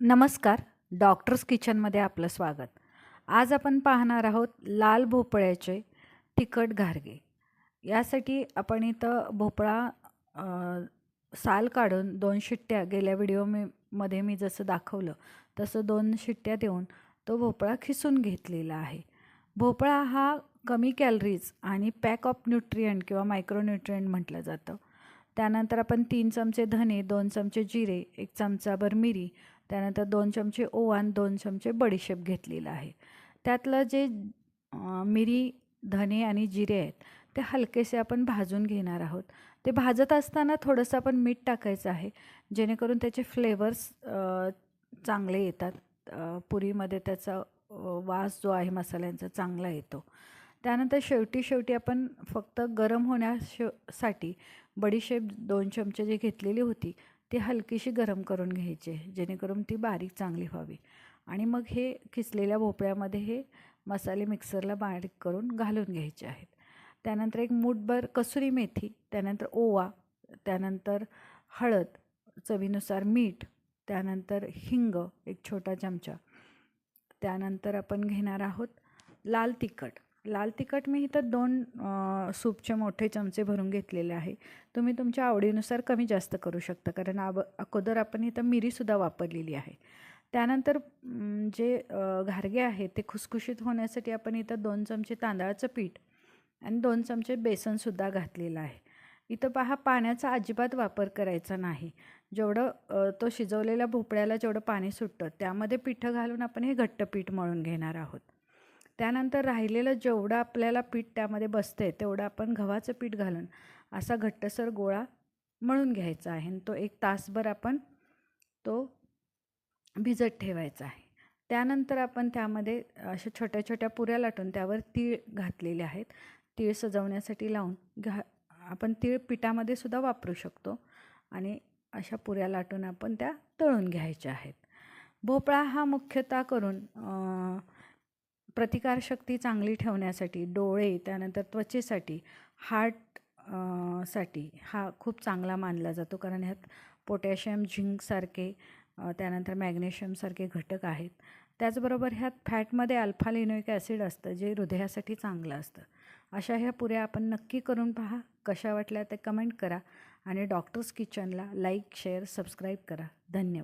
नमस्कार. डॉक्टर्स किचनमध्ये आपलं स्वागत. आज आपण पाहणार आहोत लाल भोपळ्याचे तिखट घारगे. यासाठी आपण इथं भोपळा साल काढून दोन शिट्ट्या गेल्या व्हिडिओ मी मध्ये मी जसं दाखवलं तसं दोन शिट्ट्या देऊन तो भोपळा खिसून घेतलेला आहे. भोपळा हा कमी कॅलरीज आणि पॅक ऑफ न्यूट्रियंट किंवा मायक्रोन्यूट्रियंट म्हटलं जातं. त्यानंतर आपण तीन चमचे धने दोन चमचे जिरे एक चमचाभर मिरी त्यानंतर दोन चमचे ओवा आणि दोन चमचे बडीशेप घेतलेलं आहे. त्यातलं जे मिरी धने आणि जिरे आहेत ते हलकेसे आपण भाजून घेणार आहोत. ते भाजत असताना थोडंसं आपण मीठ टाकायचं आहे जेणेकरून त्याचे फ्लेवर्स चांगले येतात. पुरीमध्ये त्याचा वास जो आहे मसाल्यांचा चांगला येतो. त्यानंतर शेवटी शेवटी आपण फक्त गरम होण्याशसाठी बडीशेप दोन चमचे जी घेतलेली होती ती हलकीशी गरम करून घ्यायची जेणेकरून ती बारीक चांगली व्हावी. आणि मग हे खिसलेल्या भोपळ्यामध्ये हे मसाले मिक्सरला बारीक करून घालून घ्यायचे आहेत. त्यानंतर एक मूठभर कसुरी मेथी त्यानंतर ओवा त्यानंतर हळद चवीनुसार मीठ त्यानंतर हिंग एक छोटा चमचा. त्यानंतर आपण घेणार आहोत लाल तिखट. लाल तिखट मी इथं दोन सूपचे मोठे चमचे भरून घेतलेले आहे. तुम्ही तुमच्या आवडीनुसार कमी जास्त करू शकता कारण आब अगोदर आपण इथं मिरीसुद्धा वापरलेली आहे. त्यानंतर जे घारगे आहे ते खुसखुशीत होण्यासाठी आपण इथं दोन चमचे तांदळाचं पीठ आणि दोन चमचे बेसनसुद्धा घातलेलं आहे. इथं पहा पाण्याचा अजिबात वापर करायचा नाही. जेवढं तो शिजवलेल्या भोपळ्याला जेवढं पाणी सुटतं त्यामध्ये पिठं घालून आपण हे घट्ट पीठ मळून घेणार आहोत. त्यानंतर राहिलेलं जेवढं आपल्याला पीठ त्यामध्ये बसतं आहे तेवढं आपण गव्हाचं पीठ घालून असा घट्टसर गोळा मळून घ्यायचा आहे आणि तो एक तासभर आपण तो भिजत ठेवायचा आहे. त्यानंतर आपण त्यामध्ये अशा छोट्या छोट्या पुऱ्या लाटून त्यावर तीळ घातलेले आहेत. तीळ सजवण्यासाठी लावून घा आपण तीळ पिठामध्ये सुद्धा वापरू शकतो आणि अशा पुऱ्या लाटून आपण त्या तळून घ्यायच्या आहेत. भोपळा हा मुख्यतः करून प्रतिकारशक्ती चांगली ठेवण्यासाठी डोळे त्यानंतर त्वचेसाठी हार्टसाठी हा खूप चांगला मानला जातो. कारण ह्यात पोटॅशियम झिंकसारखे त्यानंतर मॅग्नेशियमसारखे घटक आहेत. त्याचबरोबर ह्यात फॅटमध्ये अल्फा लिनोइक ॲसिड असतं जे हृदयासाठी चांगलं असतं. अशा ह्या पुऱ्या आपण नक्की करून पहा. कशा वाटल्या ते कमेंट करा आणि डॉक्टर्स किचनला लाईक शेअर सबस्क्राईब करा. धन्यवाद.